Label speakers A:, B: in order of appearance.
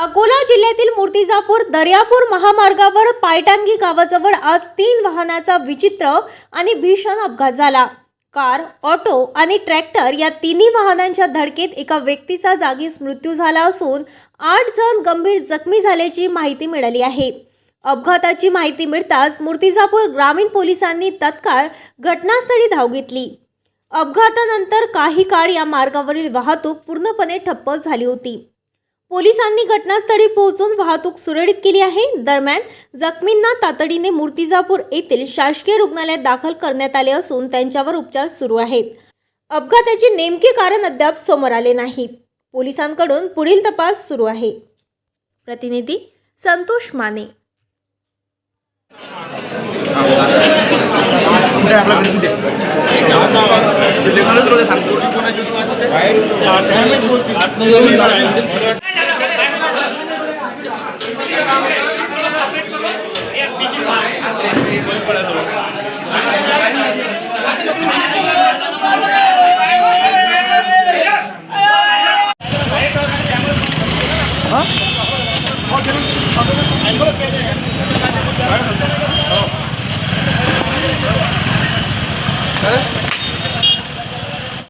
A: अकोला जिल्ह्यातील मूर्तिजापूर दर्यापूर महामार्गावर पायटांगी गावाजवळ आज तीन वाहनाचा विचित्र आणि भीषण अपघात झाला. कार ऑटो आणि ट्रॅक्टर या तिन्ही वाहनांच्या धडकेत एका व्यक्तीचा जागीच मृत्यू झाला असून आठ जण गंभीर जखमी झाल्याची माहिती मिळाली आहे. अपघाताची माहिती मिळताच मूर्तिजापूर ग्रामीण पोलिसांनी तत्काळ घटनास्थळी धाव घेतली. अपघातानंतर काही काळ या मार्गावरील वाहतूक पूर्णपणे ठप्प झाली होती. पोलिसांनी घटनास्थळी पोहोचून वाहतूक सुरळीत केली आहे. दरम्यान जखमींना तातडीने मूर्तिजापूर येथील शासकीय रुग्णालयात दाखल करण्यात आले असून त्यांच्यावर उपचार सुरू आहेत. अपघाताचे नेमके कारण अद्याप समोर आले नाही. पोलिसांकडून पुढील तपास सुरू आहे. प्रतिनिधी संतोष माने.
B: सांगतो. Huh?